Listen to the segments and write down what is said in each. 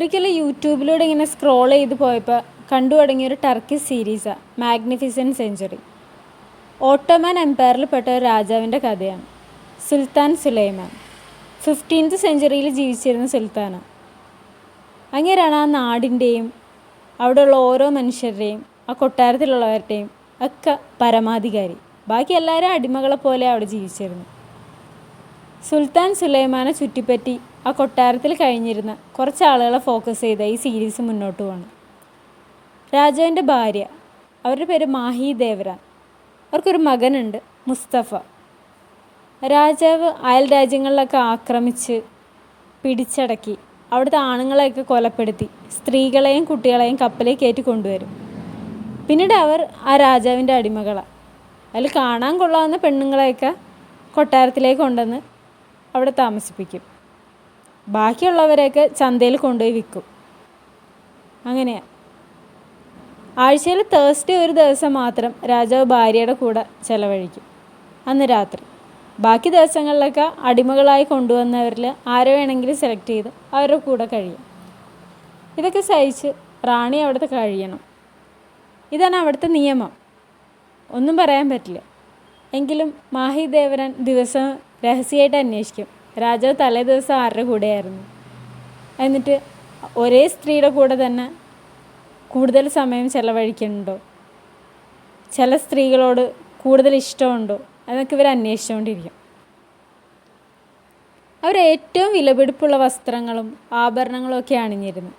ഒരിക്കലും യൂട്യൂബിലൂടെ ഇങ്ങനെ സ്ക്രോൾ ചെയ്ത് പോയപ്പോൾ കണ്ടു തുടങ്ങിയ ഒരു ടർക്കിഷ് സീരീസാണ് മാഗ്നിഫിസന്റ് സെഞ്ചുറി ഓട്ടോമാൻ എംപയറിൽ പെട്ട ഒരു രാജാവിന്റെ കഥയാണ് സുൽത്താൻ സുലൈമാൻ. ഫിഫ്റ്റീൻത്ത് സെഞ്ചുറിയിൽ ജീവിച്ചിരുന്ന സുൽത്താനാണ്. അങ്ങനെയാണ് ആ നാടിന്റെയും അവിടെയുള്ള ഓരോ മനുഷ്യരുടെയും ആ കൊട്ടാരത്തിലുള്ളവരുടെയും ഒക്കെ പരമാധികാരി. ബാക്കി എല്ലാവരും അടിമകളെ പോലെ അവിടെ ജീവിച്ചിരുന്നു. സുൽത്താൻ സുലൈമാനെ ചുറ്റിപ്പറ്റി ആ കൊട്ടാരത്തിൽ കഴിഞ്ഞിരുന്ന കുറച്ച് ആളുകളെ ഫോക്കസ് ചെയ്ത ഈ സീരീസ് മുന്നോട്ട് പോകണം രാജാവിന്റെ ഭാര്യ അവരുടെ പേര് മാഹി ദേവരാൻ അവർക്കൊരു മകനുണ്ട് മുസ്തഫ. രാജാവ് അയൽ രാജ്യങ്ങളിലൊക്കെ ആക്രമിച്ച് പിടിച്ചടക്കി അവിടുത്തെ ആണുങ്ങളെയൊക്കെ കൊലപ്പെടുത്തി സ്ത്രീകളെയും കുട്ടികളെയും കപ്പലിൽ കയറ്റി കൊണ്ടുവരും. പിന്നീട് അവർ ആ രാജാവിന്റെ അടിമകളാണ് അതിൽ കാണാൻ കൊള്ളാവുന്ന പെണ്ണുങ്ങളെയൊക്കെ കൊട്ടാരത്തിലേക്ക് കൊണ്ടുവന്ന് അവിടെ താമസിപ്പിക്കും. ബാക്കിയുള്ളവരെയൊക്കെ ചന്തയിൽ കൊണ്ടുപോയി വിൽക്കും. അങ്ങനെയാ. ആഴ്ചയിൽ തേഴ്സ്ഡേ ഒരു ദിവസം മാത്രം രാജാവ് ഭാര്യയുടെ കൂടെ ചെലവഴിക്കും. അന്ന് രാത്രി. ബാക്കി ദിവസങ്ങളിലൊക്കെ അടിമകളായി കൊണ്ടുവന്നവരിൽ ആരെ വേണമെങ്കിലും സെലക്ട് ചെയ്ത് അവരുടെ കൂടെ കഴിയും. ഇതൊക്കെ സഹിച്ച് റാണി അവിടുത്തെ കഴിയണം. ഇതാണ് അവിടുത്തെ നിയമം. ഒന്നും പറയാൻ പറ്റില്ല. എങ്കിലും മാഹി ദേവരൻ ദിവസം രഹസ്യമായിട്ട് അന്വേഷിക്കും. രാജാവ് തലേ ദിവസം ആരുടെ കൂടെയായിരുന്നു? എന്നിട്ട് ഒരേ സ്ത്രീയുടെ കൂടെ തന്നെ കൂടുതൽ സമയം ചിലവഴിക്കുന്നുണ്ടോ? ചില സ്ത്രീകളോട് കൂടുതൽ ഇഷ്ടമുണ്ടോ? എന്നൊക്കെ ഇവർ അന്വേഷിച്ചുകൊണ്ടിരിക്കും. അവർ ഏറ്റവും വിലപിടിപ്പുള്ള വസ്ത്രങ്ങളും ആഭരണങ്ങളും ഒക്കെ അണിഞ്ഞിരുന്നു.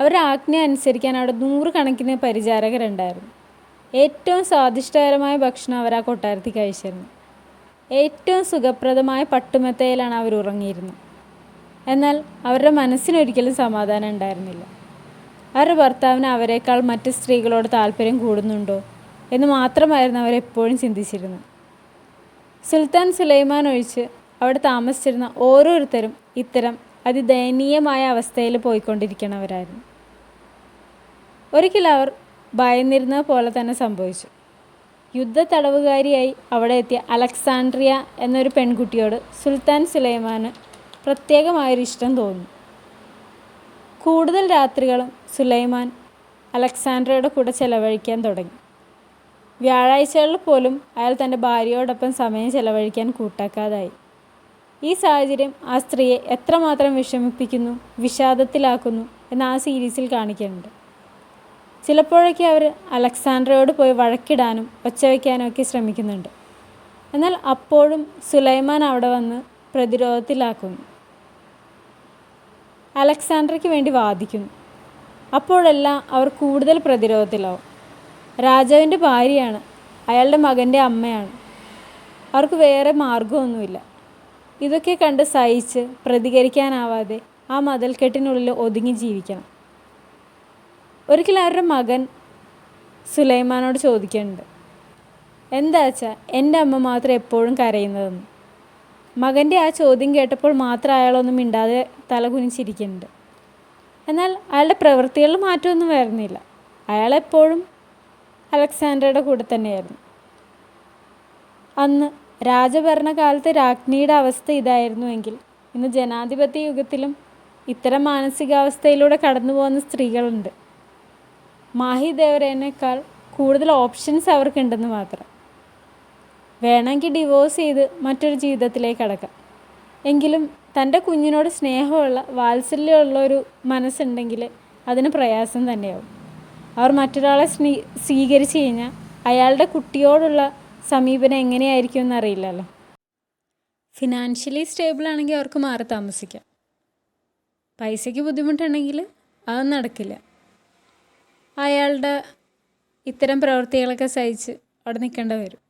അവരുടെ ആജ്ഞ അനുസരിക്കാൻ അവിടെ നൂറുകണക്കിന് പരിചാരകരുണ്ടായിരുന്നു. ഏറ്റവും സ്വാദിഷ്ടകരമായ ഭക്ഷണം അവർ ആ കൊട്ടാരത്തിൽ കഴിച്ചിരുന്നു. ഏറ്റവും സുഖപ്രദമായ പട്ടുമെത്തയിലാണ് അവർ ഉറങ്ങിയിരുന്നത്. എന്നാൽ അവരുടെ മനസ്സിനൊരിക്കലും സമാധാനം ഉണ്ടായിരുന്നില്ല. അവരുടെ ഭർത്താവിന് അവരെക്കാൾ മറ്റ് സ്ത്രീകളോട് താല്പര്യം കൂടുന്നുണ്ടോ എന്ന് മാത്രമായിരുന്നു അവരെപ്പോഴും ചിന്തിച്ചിരുന്നത്. സുൽത്താൻ സുലൈമാൻ ഒഴിച്ച് അവിടെ താമസിച്ചിരുന്ന ഓരോരുത്തരും ഇത്തരം അതിദയനീയമായ അവസ്ഥയിൽ പോയിക്കൊണ്ടിരിക്കണവരായിരുന്നു. ഒരിക്കൽ അവർ ഭയന്നിരുന്നത് പോലെ തന്നെ സംഭവിച്ചു. യുദ്ധ തടവുകാരിയായി അവിടെ എത്തിയ അലക്സാൻഡ്രിയ എന്നൊരു പെൺകുട്ടിയോട് സുൽത്താൻ സുലൈമാന് പ്രത്യേകമായൊരു ഇഷ്ടം തോന്നി. കൂടുതൽ രാത്രികളും സുലൈമാൻ അലക്സാൻഡ്രയുടെ കൂടെ ചെലവഴിക്കാൻ തുടങ്ങി. വ്യാഴാഴ്ചകളിൽ പോലും അയാൾ തന്റെ ഭാര്യയോടൊപ്പം സമയം ചെലവഴിക്കാൻ കൂട്ടാക്കാതായി. ഈ സാഹചര്യം ആ സ്ത്രീയെ എത്രമാത്രം വിഷമിപ്പിക്കുന്നു വിഷാദത്തിലാക്കുന്നു എന്ന് ആ സീരീസിൽ കാണിക്കുന്നുണ്ട്. ചിലപ്പോഴൊക്കെ അവർ അലക്സാണ്ട്രയോട് പോയി വഴക്കിടാനും ഒച്ചവയ്ക്കാനും ഒക്കെ ശ്രമിക്കുന്നുണ്ട്. എന്നാൽ അപ്പോഴും സുലൈമാൻ അവിടെ വന്ന് പ്രതിരോധത്തിലാക്കുന്നു. അലക്സാണ്ടർക്ക് വേണ്ടി വാദിക്കുന്നു. അപ്പോഴെല്ലാം അവർ കൂടുതൽ പ്രതിരോധത്തിലാവും. രാജാവിന്റെ ഭാര്യയാണ് അയാളുടെ മകന്റെ അമ്മയാണ്. അവർക്ക് വേറെ മാർഗമൊന്നുമില്ല ഇതൊക്കെ കണ്ട് സഹിച്ച് പ്രതികരിക്കാനാവാതെ ആ മതിൽക്കെട്ടിനുള്ളിൽ ഒതുങ്ങി ജീവിക്കണം. ഒരിക്കൽ അവരുടെ മകൻ സുലൈമാനോട് ചോദിക്കുന്നുണ്ട് എന്താ വെച്ചാൽ എന്റെ അമ്മ മാത്രം എപ്പോഴും കരയുന്നതെന്ന്. മകന്റെ ആ ചോദ്യം കേട്ടപ്പോൾ മാത്രം അയാളൊന്നും മിണ്ടാതെ തല കുനിച്ചിരിക്കുന്നുണ്ട്. എന്നാൽ അയാളുടെ പ്രവൃത്തികളിൽ മാറ്റമൊന്നും വരുന്നില്ല. അയാളെപ്പോഴും അലക്സാണ്ടറുടെ കൂടെ തന്നെയായിരുന്നു. അന്ന് രാജഭരണകാലത്ത് രാജ്ഞിയുടെ അവസ്ഥ ഇതായിരുന്നുവെങ്കിൽ ഇന്ന് ജനാധിപത്യ യുഗത്തിലും ഇത്തരം മാനസികാവസ്ഥയിലൂടെ കടന്നു പോകുന്ന സ്ത്രീകളുണ്ട്. മാഹി ദേവരേനേക്കാൾ കൂടുതൽ ഓപ്ഷൻസ് അവർക്കുണ്ടെന്ന് മാത്രം. വേണമെങ്കിൽ ഡിവോഴ്സ് ചെയ്ത് മറ്റൊരു ജീവിതത്തിലേക്ക് അടക്കാം എങ്കിലും തന്റെ കുഞ്ഞിനോട് സ്നേഹമുള്ള വാത്സല്യമുള്ള ഒരു മനസ്സുണ്ടെങ്കിൽ അതിന് പ്രയാസം തന്നെയാവും. അവർ മറ്റൊരാളെ സ്നീ സ്വീകരിച്ചു കഴിഞ്ഞാൽ അയാളുടെ കുട്ടിയോടുള്ള സമീപനം എങ്ങനെയായിരിക്കും എന്നറിയില്ലല്ലോ ഫിനാൻഷ്യലി സ്റ്റേബിൾ ആണെങ്കിൽ അവർക്ക് മാറി താമസിക്കാം. പൈസയ്ക്ക് ബുദ്ധിമുട്ടുണ്ടെങ്കിൽ അതൊന്നും നടക്കില്ല. അയാളുടെ ഇത്തരം പ്രവൃത്തികളൊക്കെ സഹിച്ച് അവിടെ നിൽക്കേണ്ടി വരും.